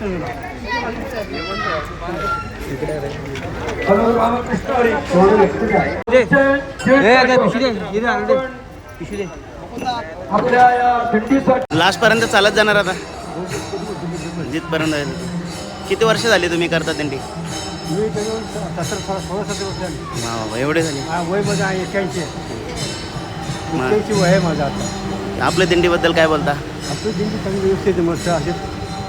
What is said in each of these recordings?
दिंडीसाठी लास्टपर्यंत चालत जाणार आता. जिथपर्यंत. किती वर्ष झाली तुम्ही करता दिंडी? वा, एवढे झाले. हा, आपल्या दिंडीबद्दल काय बोलता? आपली दिंडी चांगली व्यवस्थित मस्त असे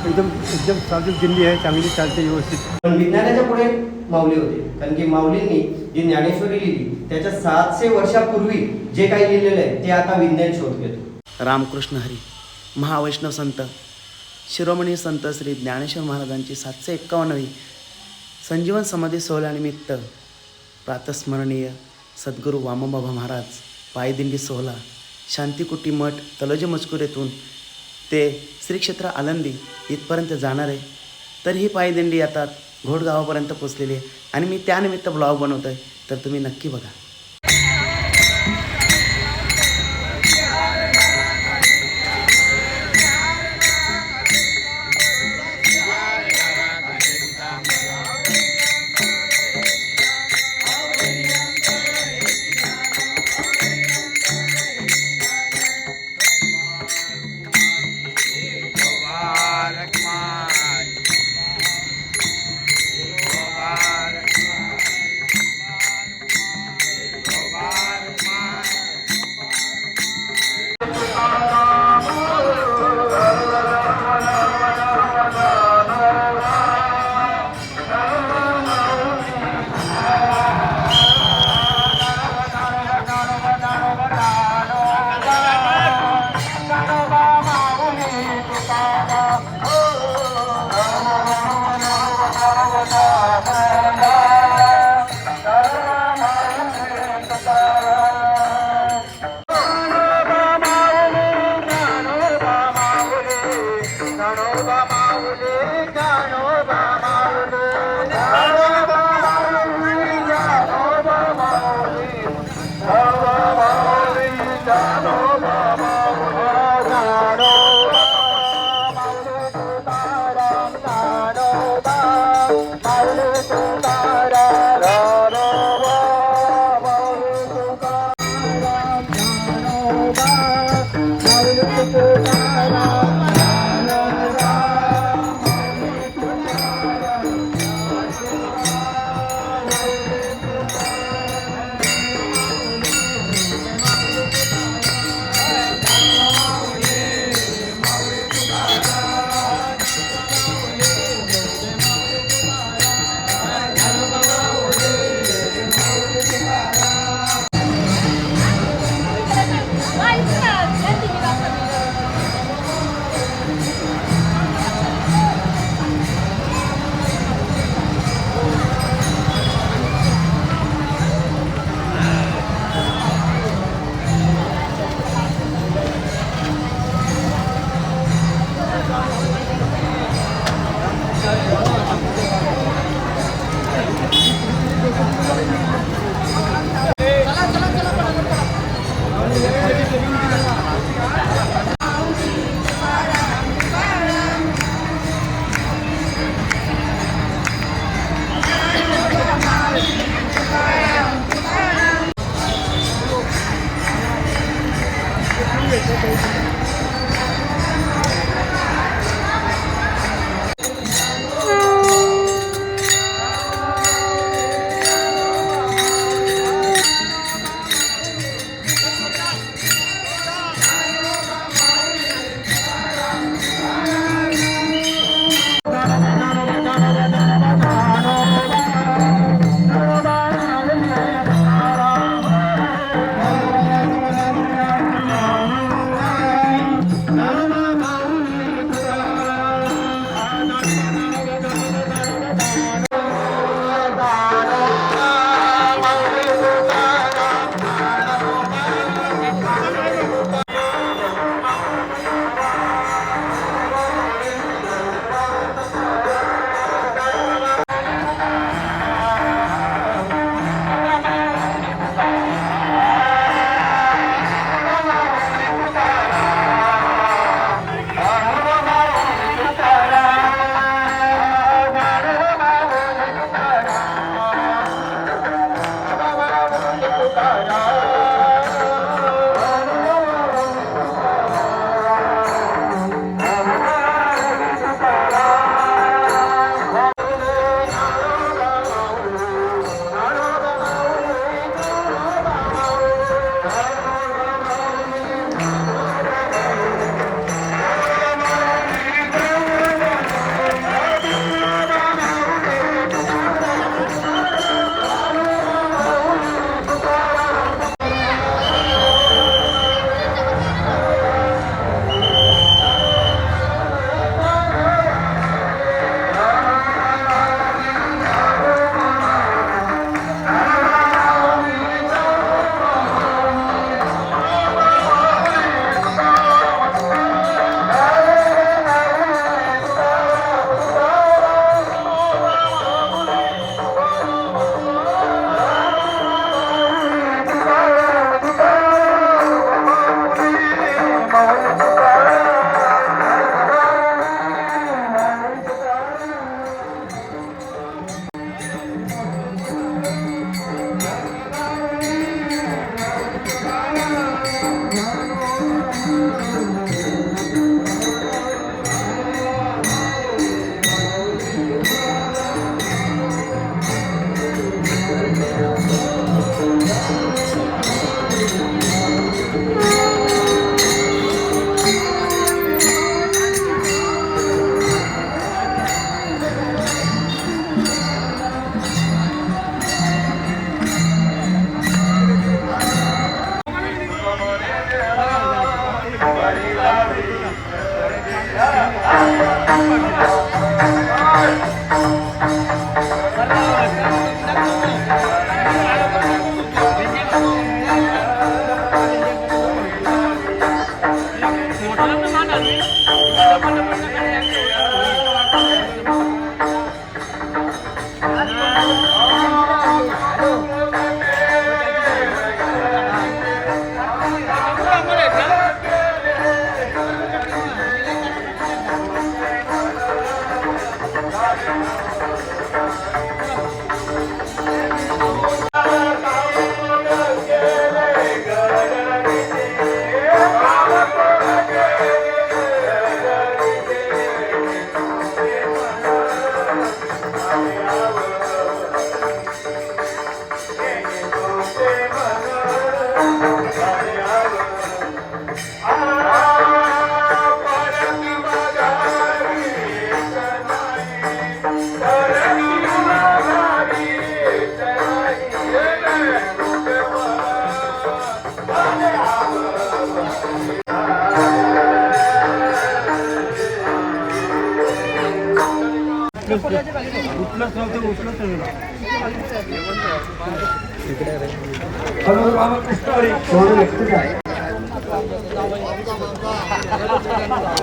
एकदम एकदम चालती दिंडी आहे चांगली चालते व्यवस्थित. पण विज्ञानाच्या पुढे माऊली होते. कारण की माऊलींनी जी ज्ञानेश्वरी लिहिली त्याच्या सातशे वर्षापूर्वी जे काही लिहिलेलं आहे ते आता विज्ञान शोध घेतो. रामकृष्ण हरी महावैष्णव संत शिरोमणी संत श्री ज्ञानेश्वर महाराजांची सातशे एक्कावन्नवी संजीवन समाधी सोहळ्यानिमित्त प्रातस्मरणीय सद्गुरू वामनबाबा महाराज पायदिंडी सोहळा शांतिकुटी मठ तलोजी मजकूर येथून ते श्री क्षेत्र आलंदी इथपर्यंत जाणार आहे. तर ही पायदिंडी आता घोडगावापर्यंत पोचलेली आहे. आणि मी त्यानिमित्त ब्लॉग बनवतो आहे तर तुम्ही नक्की बघा.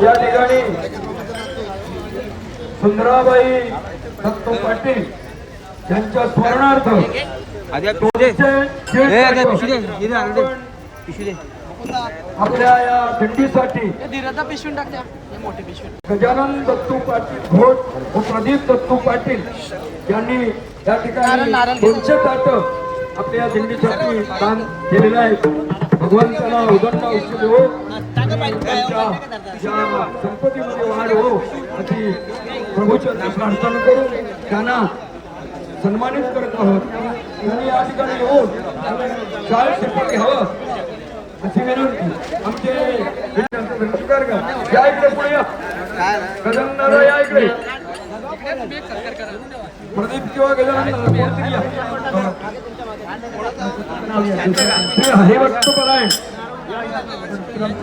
या ठिकाणी सुंदराबाई दत्तो पाटील यांच्या स्मरणार्थ आपल्या या दिंडीसाठी गजानन दत्तू पाटील घोट व प्रदीप दत्तू पाटील यांनी या ठिकाणी दोनशे ताट आपल्या या दिंडीसाठी दान केलेलं आहे. भगवंताला उदंड औषध हो. संपत्तीमध्ये वाढ हो. अशी प्रभूच्या प्रार्थना करून त्यांना सन्मानित करत आहोत. त्यांनी या ठिकाणी येऊन शाळेत शिक्षण घ्यावं. अशी विनंती आमचे या इकडे पुढे या गजानन या इकडे प्रदीप किंवा गजानन हे कोणतरी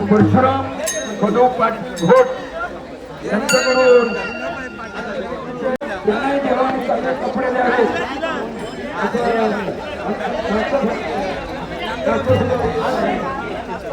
परशुराम पदो पाटील घोट यांच्याकडून त्यांनाही देवाने चांगले कपडे द्यावे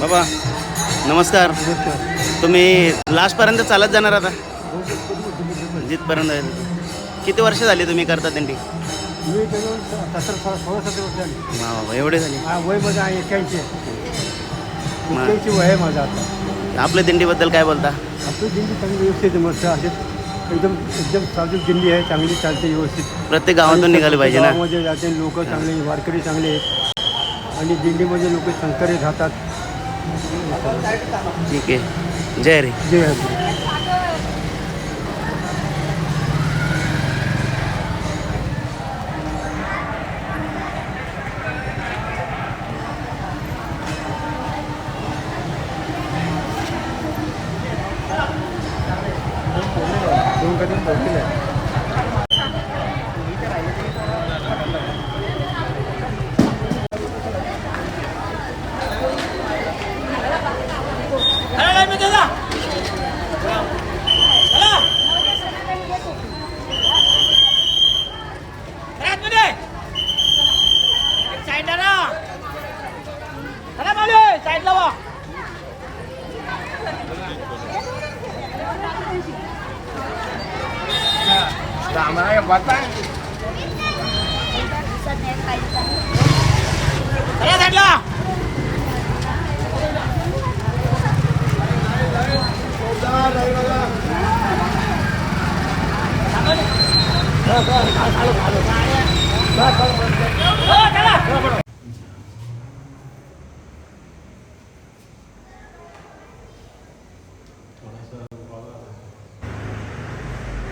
बाबा नमस्कार. तुम्ही लास्टपर्यंत चालत जाणार आता? जिथपर्यंत. आहे. किती वर्ष झाली तुम्ही करता झाली. वा वा, एवढे झाले. हा, वय माझं आहे एक्क्याऐंशी. वय आहे माझं आता. आपल्या दिंडीबद्दल काय बोलता? आपली दिंडी चांगली व्यवस्थित आहे मस्त असे एकदम एकदम साजूक दिंडी आहे चांगली चालते व्यवस्थित. प्रत्येक गावातून निघाले पाहिजे ना? जाते लोक चांगले वारकरी चांगले आहेत. आणि दिंडीमध्ये लोक संकरे राहतात. ठीक आहे. जय रे. जय आहे दोन कधी पोहोचले आहे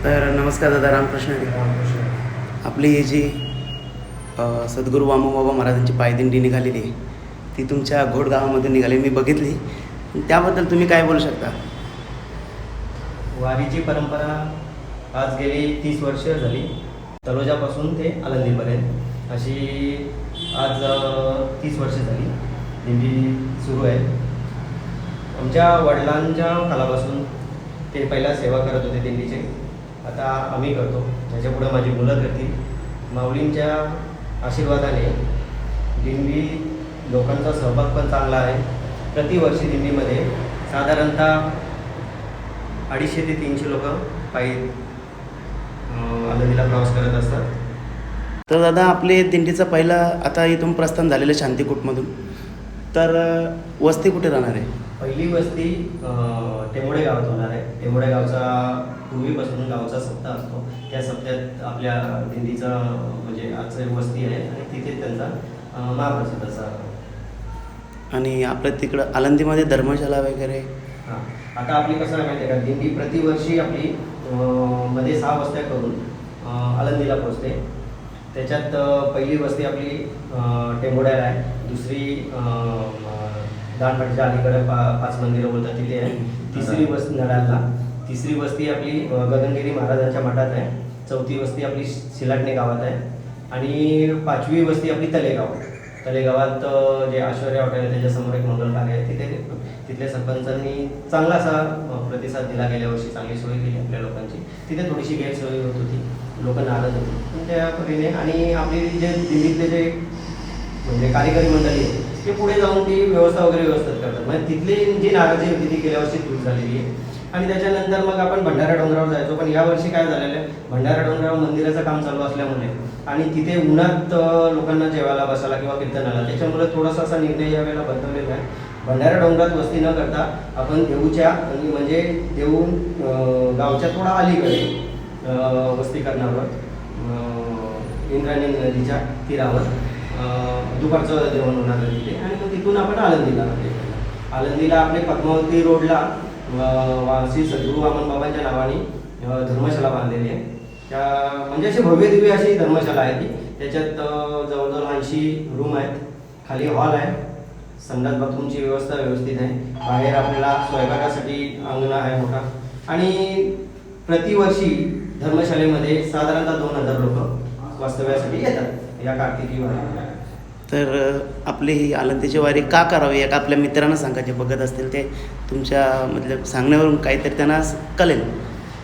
तर नमस्कार दादा रामकृष्ण. आपली ही जी सद्गुरू वामबाबा महाराजांची पायदिंडी निघालेली आहे ती तुमच्या घोड गावामधून निघाली मी बघितली. त्याबद्दल तुम्ही काय बोलू शकता? वारीची परंपरा आज गेली तीस वर्ष झाली. तलोजापासून ते आळंदीपर्यंत अशी आज तीस वर्ष झाली दिंडी सुरू आहे. आमच्या वडिलांच्या कालापासून ते पहिला सेवा करत होते दिंडीचे. आता आम्ही करतो. त्याच्यापुढं माझी मुलं करतील. माऊलींच्या आशीर्वादाने दिंडी लोकांचा सहभाग पण चांगला आहे. प्रतिवर्षी दिंडीमध्ये साधारणतः अडीचशे ते तीनशे लोक पायी अं, आनंदीला प्रवास करत असतात. तर दादा आपले दिंडीचं पहिला आता इथून प्रस्थान झालेलं आहे तर वस्ती कुठे राहणार आहे? पहिली वस्ती अं, टेंबोडे गावात होणार आहे. टेंबोडे गावचा पूर्वीपासून गावचा सप्ताह असतो. त्या सप्त्यात आपल्या दिंडीचा म्हणजे आजचं वस्ती आहे आणि तिथे त्यांचा महाप्रसाद असा आणि आपल्या तिकडं आळंदीमध्ये धर्मशाला वगैरे? हां. आता आपली कसं आहे माहिती आहे का? दिंडी प्रतिवर्षी आपली मध्ये सहा वस्त्या करून अं, आळंदीला पोचते त्याच्यात पहिली वस्ती आपली टेंबोड्याला आहे. दुसरी दानपाटीच्या अलीकडे पा पाच मंदिरं बोलतात तिथे आहे. तिसरी वस्ती नडालला तिसरी वस्ती आपली गगनगिरी महाराजांच्या मठात आहे. चौथी वस्ती आपली शिलाटणे गावात आहे. आणि पाचवी वस्ती आपली तलेगाव. तलेगावात जे ऐश्वर्या हॉटेल आहे त्याच्यासमोर एक मंगल कार्य आहे. तिथे तिथल्या सरपंचांनी चांगला असा प्रतिसाद दिला गेल्या वर्षी. चांगली सोय केली आपल्या लोकांची. तिथे थोडीशी गैरसोय होत होती. लोक नाराज होती. पण त्या परीने आणि आपले जे दिल्लीतले जे म्हणजे कार्यकारी मंडळी आहे ते पुढे जाऊन ती व्यवस्था वगैरे व्यवस्थित करतात. म्हणजे तिथली जी नाराजी होती ती गेल्या वर्षी दूर झालेली आहे. आणि त्याच्यानंतर मग आपण भंडारा डोंगरावर जायचो. पण यावर्षी काय झालेलं आहे? भंडारा डोंगरावर मंदिराचं काम चालू असल्यामुळे आणि तिथे उन्हात लोकांना जेवायला बसायला किंवा कीर्तनाला त्याच्यामुळे थोडासा असा निर्णय यावेळेला बदललेला आहे. भंडारा डोंगरात वस्ती न करता आपण देऊच्या आणि म्हणजे देऊ गावच्या थोडा अलीकडे वस्ती करणार इंद्रायणी नदीच्या तीरावर दुपारचं जेवण होणार तिथे. आणि मग तिथून आपण आळंदीला आळंदीला आपले पद्मावती रोडला अं, श्री सद्गुरू वामन बाबांच्या नावाने धर्मशाला बांधलेली आहे. त्या म्हणजे अशी भव्य दिव्य अशी धर्मशाला आहे ती. त्याच्यात जवळजवळ ऐंशी रूम आहेत. खाली हॉल आहे. संडास बाथरूमची व्यवस्था व्यवस्थित आहे. बाहेर आपल्याला स्वयंपाकासाठी अंगण आहे मोठा. आणि प्रतिवर्षी धर्मशालेमध्ये साधारणतः दोन हजार लोक वास्तव्यासाठी येतात. या कार्तिकी वारी तर आपली ही आळंदीची वारी का करावी एक आपल्या मित्रांना सांगा जे बघत असतील ते तुमच्या मतलब सांगण्यावरून काहीतरी त्यांना कळेल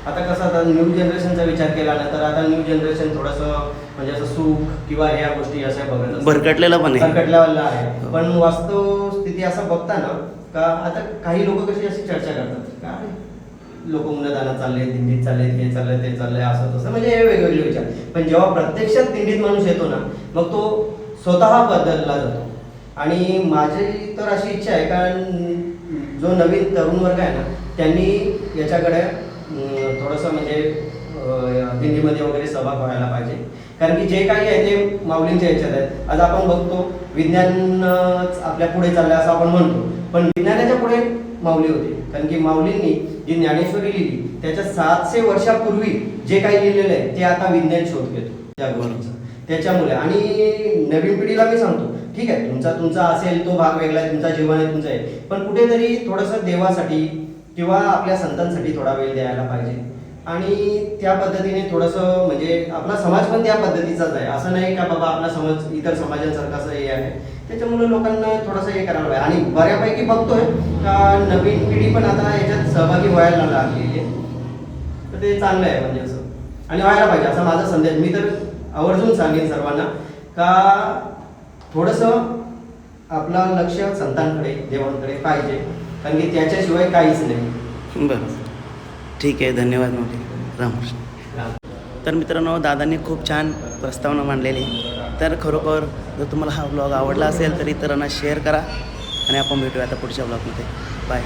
आता कसं आता न्यू जनरेशनचा विचार केला ना तर आता न्यू जनरेशन थोडंसं म्हणजे असं सुख किंवा ह्या गोष्टी अशा बघत. भरकटलेलं पण आहे भरकटल्यावाला आहे हो. पण वास्तव स्थिती असं बघता ना का आता काही लोक कशी अशी चर्चा करतात काय लोक उन्नदानात चालले दिंडीत चालले हे चाललंय ते चाललंय असं तसं म्हणजे हे वेगवेगळे विचार पण जेव्हा प्रत्यक्षात दिंडीत माणूस येतो ना मग तो स्वतः बदलला जातो. आणि माझी तर अशी इच्छा आहे कारण जो नवीन तरुण वर्ग आहे ना त्यांनी याच्याकडे थोडंसं म्हणजे दिल्लीमध्ये दिंडीमध्ये वगैरे सहभाग व्हायला पाहिजे. कारण की जे काही आहे ते माऊलींच्या याच्यात आहेत. आज आपण बघतो विज्ञानच आपल्या पुढे चाललंय असं आपण म्हणतो. पण विज्ञानाच्या पुढे माऊली होती. कारण की माऊलींनी जी ज्ञानेश्वरी लिहिली त्याच्या सातशे वर्षापूर्वी जे काही लिहिलेलं आहे ते आता विज्ञान शोध घेतो. त्या गोष्टीचा. त्याच्यामुळे. आणि नवीन पिढीला मी सांगतो ठीक आहे तुमचा तुमचा असेल तो भाग वेगळा आहे तुमचा जीवन आहे तुमचा आहे. पण कुठेतरी थोडंसं देवासाठी किंवा आपल्या संतांसाठी थोडा वेळ द्यायला पाहिजे. आणि त्या पद्धतीने थोडंसं म्हणजे आपला समाज पण त्या पद्धतीचाच आहे. असं नाही का बाबा आपला समाज इतर समाजांसारखाच हे आहे. त्याच्यामुळे लोकांना थोडंसं हे करायला पाहिजे. आणि बऱ्यापैकी बघतोय का नवीन पिढी पण आता याच्यात सहभागी व्हायला लागलेली आहे. तर ते चांगलं आहे म्हणजे असं. आणि व्हायला पाहिजे असा माझा संदेश. मी तर आवर्जून सांगेन सर्वांना का थोडंसं आपलं लक्ष संतांकडे देवांकडे पाहिजे. कारण की त्याच्याशिवाय काहीच नाही. बरं. ठीक आहे धन्यवाद मोठे. रामकृष्ण. तर मित्रांनो दादांनी खूप छान प्रस्तावना मांडलेली. तर खरोखर जर तुम्हाला हा ब्लॉग आवडला असेल तर इतरांना शेअर करा. आणि आपण भेटूया आता पुढच्या ब्लॉगमध्ये बाय